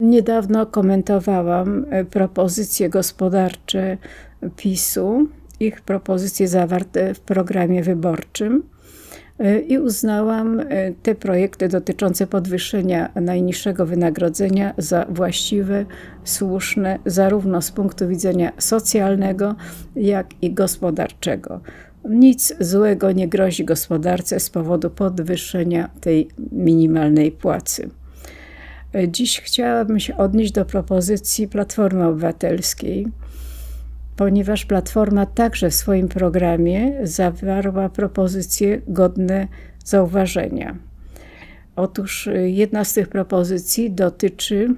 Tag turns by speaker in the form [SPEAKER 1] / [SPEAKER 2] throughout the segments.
[SPEAKER 1] Niedawno komentowałam e, propozycje gospodarcze PiSu, ich propozycje zawarte w programie wyborczym e, i uznałam e, te projekty dotyczące podwyższenia najniższego wynagrodzenia za właściwe, słuszne, zarówno z punktu widzenia socjalnego, jak i gospodarczego. Nic złego nie grozi gospodarce z powodu podwyższenia tej minimalnej płacy. Dziś chciałabym się odnieść do propozycji Platformy Obywatelskiej, ponieważ Platforma także w swoim programie zawarła propozycje godne zauważenia. Otóż jedna z tych propozycji dotyczy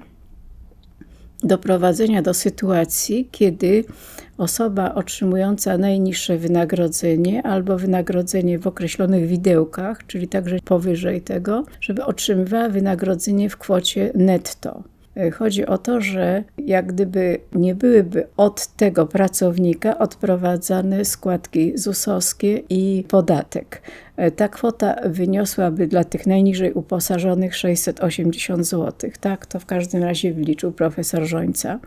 [SPEAKER 1] doprowadzenia do sytuacji, kiedy osoba otrzymująca najniższe wynagrodzenie albo wynagrodzenie w określonych widełkach, czyli także powyżej tego, żeby otrzymywała wynagrodzenie w kwocie netto. Chodzi o to, że jak gdyby nie byłyby od tego pracownika odprowadzane składki ZUS-owskie i podatek. Ta kwota wyniosłaby dla tych najniżej uposażonych 680 zł. Tak to w każdym razie wliczył profesor Żońca.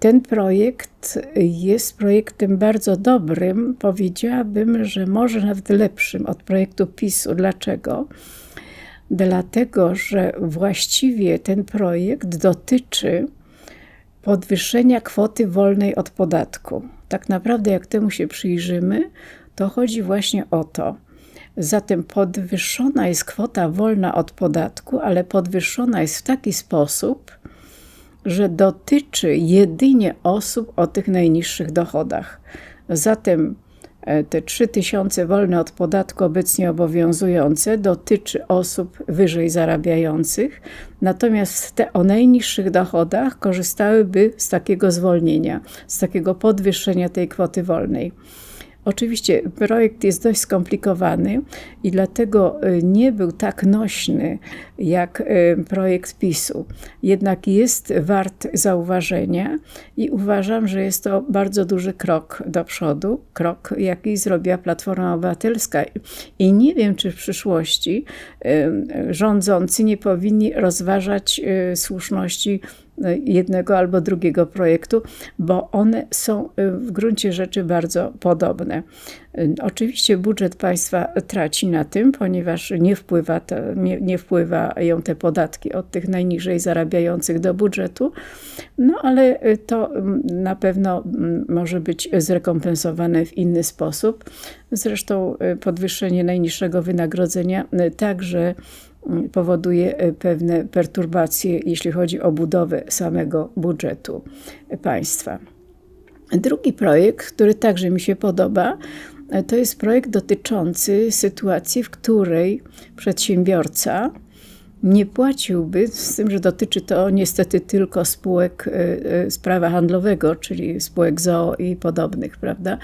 [SPEAKER 1] Ten projekt jest projektem bardzo dobrym, powiedziałabym, że może nawet lepszym od projektu PiSu. Dlaczego? Dlatego, że właściwie ten projekt dotyczy podwyższenia kwoty wolnej od podatku. Tak naprawdę, jak temu się przyjrzymy, to chodzi właśnie o to. Zatem podwyższona jest kwota wolna od podatku, ale podwyższona jest w taki sposób, że dotyczy jedynie osób o tych najniższych dochodach. Zatem te 3000 wolne od podatku obecnie obowiązujące dotyczy osób wyżej zarabiających, natomiast te o najniższych dochodach korzystałyby z takiego zwolnienia, z takiego podwyższenia tej kwoty wolnej. Oczywiście projekt jest dość skomplikowany i dlatego y, nie był tak nośny jak y, projekt PiSu. Jednak jest wart zauważenia i uważam, że jest to bardzo duży krok do przodu, krok jaki zrobiła Platforma Obywatelska. I nie wiem, czy w przyszłości y, rządzący nie powinni rozważać słuszności jednego albo drugiego projektu, bo one są y, w gruncie rzeczy bardzo podobne. Y, oczywiście budżet państwa traci na tym, ponieważ nie, wpływa to, nie, nie wpływają te podatki od tych najniżej zarabiających do budżetu, no ale y, to mm, na pewno mm, może być zrekompensowane w inny sposób. Zresztą podwyższenie najniższego wynagrodzenia także powoduje e, pewne perturbacje, jeśli chodzi o budowę samego budżetu państwa. Drugi projekt, który także mi się podoba, to jest projekt dotyczący sytuacji, w której przedsiębiorca nie płaciłby, z tym, że dotyczy to niestety tylko spółek z e, prawa handlowego, czyli spółek ZOO i podobnych, prawda?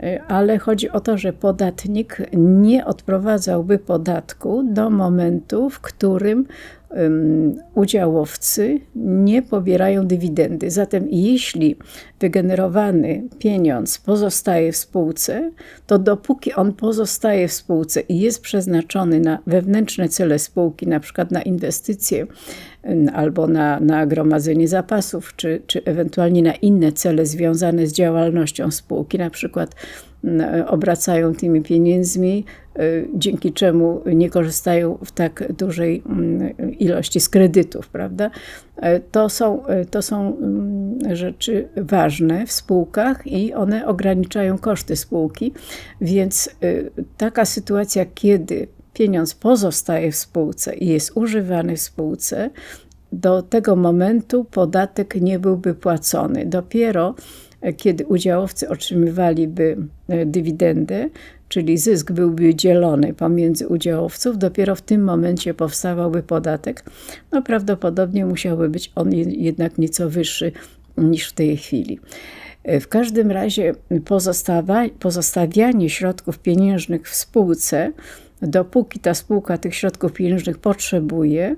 [SPEAKER 1] E, ale chodzi o to, że podatnik nie odprowadzałby podatku do momentu, w którym udziałowcy nie pobierają dywidendy. Zatem jeśli wygenerowany pieniądz pozostaje w spółce, to dopóki on pozostaje w spółce i jest przeznaczony na wewnętrzne cele spółki, na przykład na inwestycje albo na, na gromadzenie zapasów, czy, czy ewentualnie na inne cele związane z działalnością spółki, na przykład obracają tymi pieniędzmi, y, dzięki czemu nie korzystają w tak dużej ilości z kredytów, prawda? E, to są, e, to są rzeczy ważne w spółkach i one ograniczają koszty spółki, więc y, taka sytuacja, kiedy pieniądz pozostaje w spółce i jest używany w spółce, do tego momentu podatek nie byłby płacony. Dopiero kiedy udziałowcy otrzymywaliby e, dywidendę, czyli zysk byłby dzielony pomiędzy udziałowców, dopiero w tym momencie powstawałby podatek. No prawdopodobnie musiałby być on jednak nieco wyższy niż w tej chwili. E, w każdym razie pozostawianie środków pieniężnych w spółce dopóki ta spółka tych środków pieniężnych potrzebuje,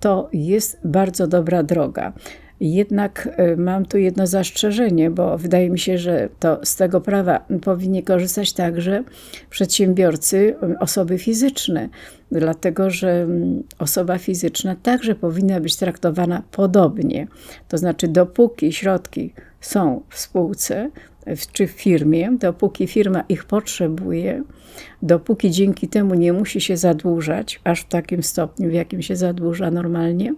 [SPEAKER 1] to jest bardzo dobra droga. Jednak y, mam tu jedno zastrzeżenie, bo wydaje mi się, że to z tego prawa powinni korzystać także przedsiębiorcy, y, osoby fizyczne, dlatego że mm, osoba fizyczna także powinna być traktowana podobnie. To znaczy, dopóki środki są w spółce czy w firmie, dopóki firma ich potrzebuje, dopóki dzięki temu nie musi się zadłużać, aż w takim stopniu, w jakim się zadłuża normalnie,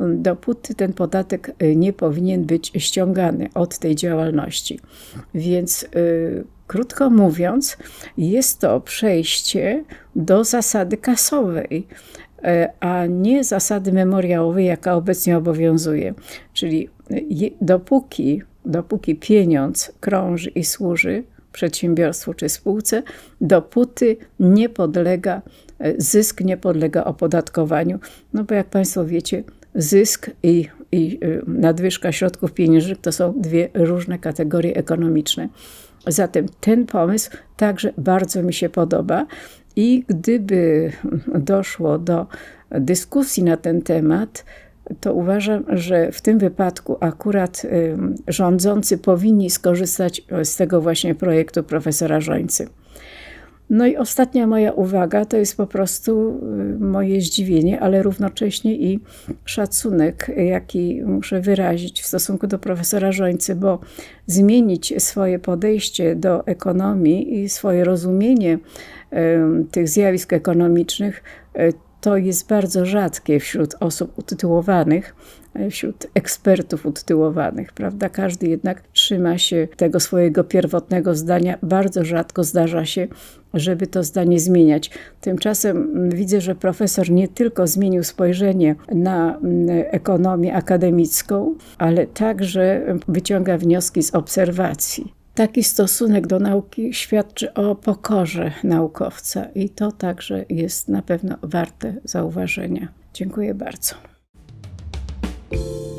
[SPEAKER 1] dopóty ten podatek y, nie powinien być ściągany od tej działalności. Więc y, krótko mówiąc, jest to przejście do zasady kasowej, y, a nie zasady memoriałowej, jaka obecnie obowiązuje. Czyli dopóki, dopóki pieniądz krąży i służy przedsiębiorstwu czy spółce, dopóty nie podlega, zysk nie podlega opodatkowaniu. No bo jak Państwo wiecie, zysk i, i y, nadwyżka środków pieniężnych to są dwie różne kategorie ekonomiczne. Zatem ten pomysł także bardzo mi się podoba i gdyby doszło do dyskusji na ten temat, to uważam, że w tym wypadku akurat rządzący powinni skorzystać z tego właśnie projektu profesora Żońcy. No i ostatnia moja uwaga to jest po prostu y, moje zdziwienie, ale równocześnie i szacunek, jaki muszę wyrazić w stosunku do profesora Żońcy, bo zmienić swoje podejście do ekonomii i swoje rozumienie tych zjawisk ekonomicznych y, to jest bardzo rzadkie wśród osób utytułowanych, wśród ekspertów utytułowanych, prawda? Każdy jednak trzyma się tego swojego pierwotnego zdania. Bardzo rzadko zdarza się, żeby to zdanie zmieniać. Tymczasem widzę, że profesor nie tylko zmienił spojrzenie na mm, ekonomię akademicką, ale także wyciąga wnioski z obserwacji. Taki stosunek do nauki świadczy o pokorze naukowca i to także jest na pewno warte zauważenia. Dziękuję bardzo. you